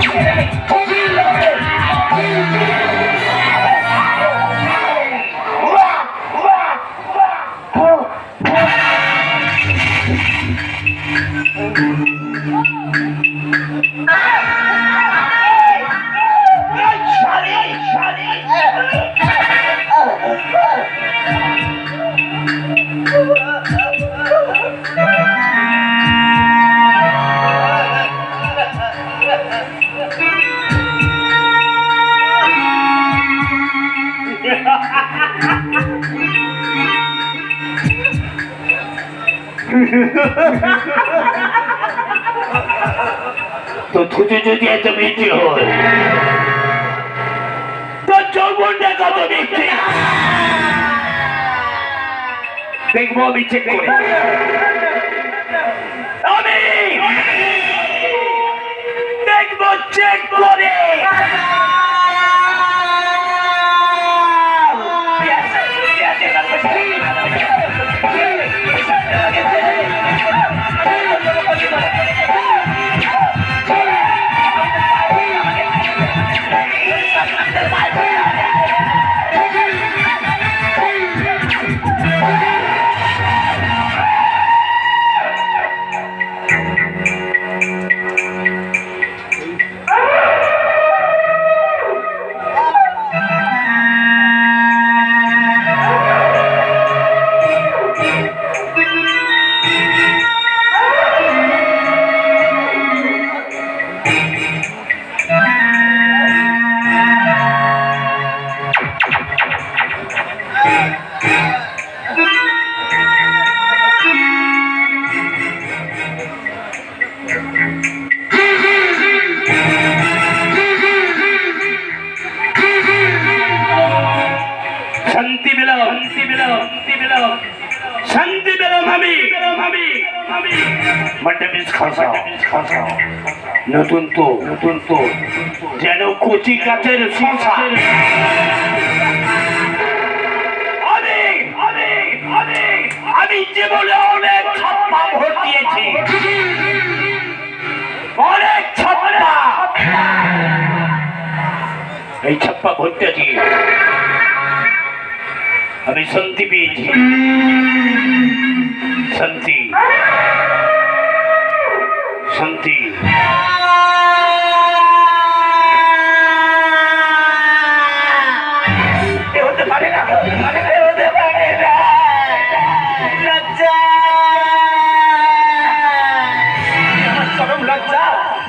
Hey! তো থুতু যদি এত মিষ্টি হয় তোর যৌবনটা কত মিষ্টি দেখব আমি চেক করে। আমি দেখব চেক করে। শান্তি পেলাম আমি নতুন তো নতুন তো। যেন কচি কাচের শশা। আমি জীবনে অনেক ছাপ্পা ভোট দিয়েছি অনেক ছাপ্পা। এই ছাপ্পা ভোটটা দিয়ে আমি শান্তি পেয়েছি শান্তি শান্তি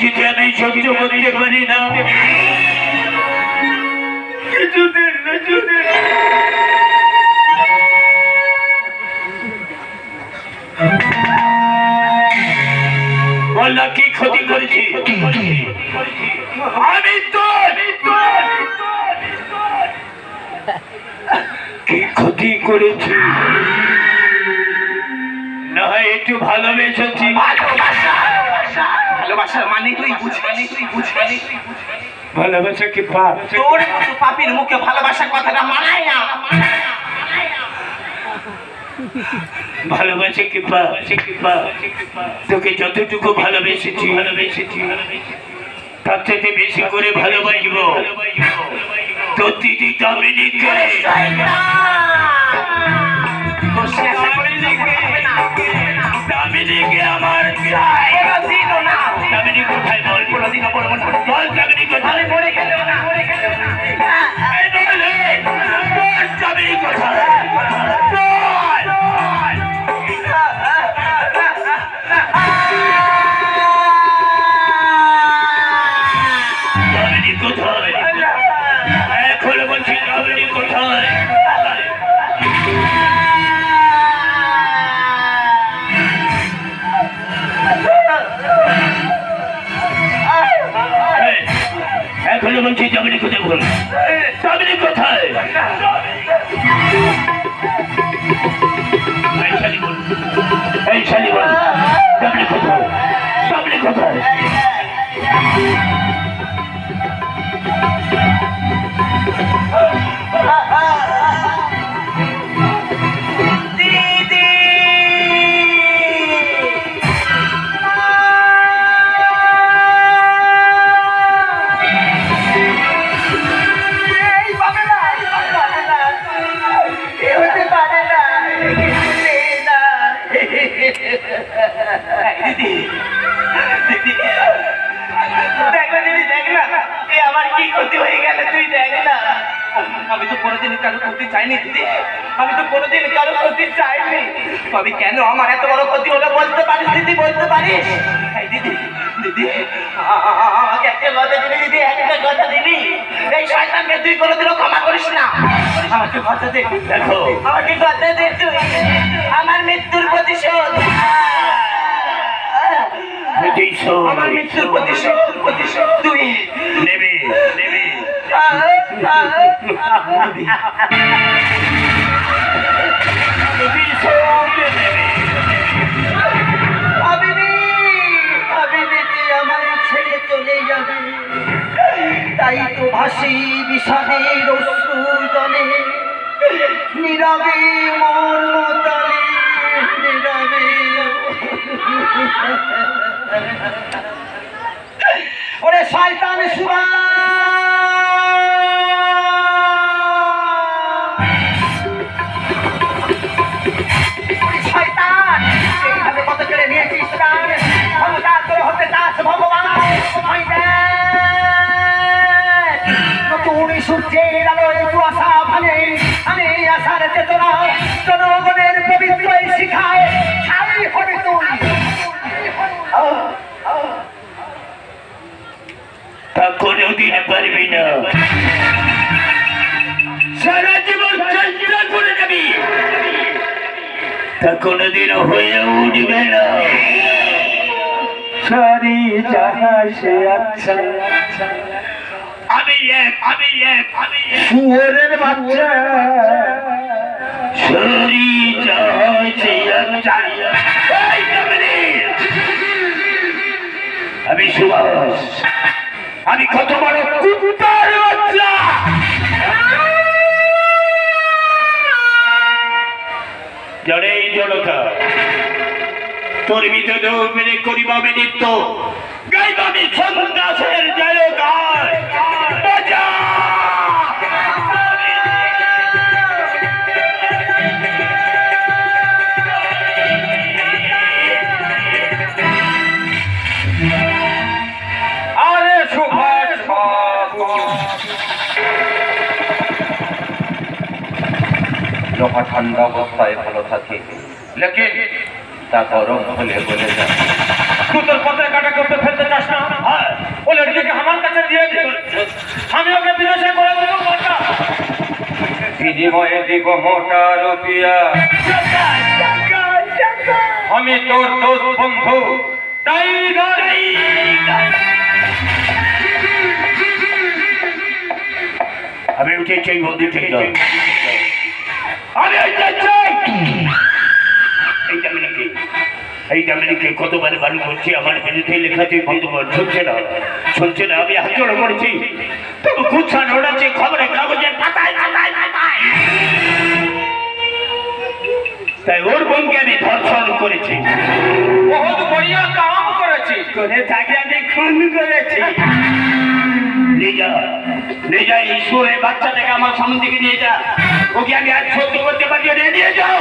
কিছুতে সহ্য করতে পারি না। কি ক্ষতি করেছি? আমি তো কি ক্ষতি করেছি? না একটু ভালোবেসেছি। ভালোবাসার মানে তুই বুঝবি তুই বুঝবি ভালোবাসা কি পাপ? তোর মতো পাপির মুখে ভালোবাসার কথাটা মানায় না। ভালোবাসে কি পাপ? কি পাপ তোকে যতটুকু ভালোবেসেছি ভালোবেসেছি তার থেকে বেশি করে ভালোবাসবো। তোর দিদি দামিনীকে আমার চাই কোনোদিনও না দামিনী কোথায় বল কোনোদিনও বলব जब को देखो। কারও ক্ষতি চাইনি দিদি? আমি তো কোনোদিন কারও ক্ষতি চাইনি। তবে কেন আমার এত বড় ক্ষতি হলো বলতে পারিস দিদি বলতে পারিস? দিদি দিদি আমাকে একটা কথা দিবি দিদি একটা কথা দিবি? এই শয়তানকে তুই কোনোদিনও ক্ষমা করিস না। আমাকে কথা দে দেখো। আমাকে কথা দে তুই। আমার মৃত্যুর প্রতিশোধ। আমার মৃত্যুর প্রতিশোধ প্রতিশোধ। তুই নেবে নেবে। তুই তো ভাসি বিষাদের অশ্রু জলে নীরবে মর্মতলে নীরবে ওরে শয়তান সুরা সারা জীবন চেষ্টা করে যাবি তা কোনোদিন হয়ে উঠবে না। সারি যাহা সে আচ্ছা আমি এক আমি এক আমি শুয়োরের বাচ্চা। সারি যাহা সে আচ্ছা আমি সুভাষ। আমি কত বড় কুত্তার বাচ্চা জনে জনতা তোর ভিতরে মেনে করিব আমি নিত্য গাইব আমি সন্ত্রাসের জয়গান লোহা ঠান্ডা অবস্থায় ভালো থাকে। লেকিন তা গরম হলে বলে যায় তুই তোর পথের কাটা করতে ফেলতে চাস না? হ্যাঁ, ও লড়কিকে আমার কাছে দিয়ে দে। আমি ওকে বিদেশে করে দেবো মোটা বিনিময়ে দিব মোটা রুপিয়া। আমি তোর দোষ বন্ধু। টাইগার। আমি উঠে চাই বন্ধু ঠিক না আমি উঠে চাই এই দামিনীকে এই দামিনীকে কতবার বারণ করছি আমার বিরুদ্ধে লেখাতে বন্ধুগণ শুনছে না? শুনছে না আমি হাত জোড়ো করেছি তবু গুচ্ছা নোড়াচ্ছে খবরের কাগজের পাতায় পাতায় পাতায়। তাই ওর বোনকে আমি ধর্ষণ করেছি। বহুত বড়িয়া কাম করেছিস করে তাকে খুন করেছি। নিজা ঈশ্বরের বাচ্চাটাকে আমার সামনে থেকে নিয়ে যা। ওকে আমি আজ সহ্য করতে পারি নিয়ে যাও।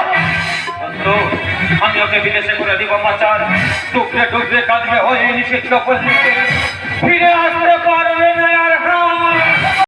আমি ওকে বিদেশে করে দিব মাচার টুকরে টুকরে কাঁদবে, হয়ে করলে ফিরে আসতে পারবে না আর হার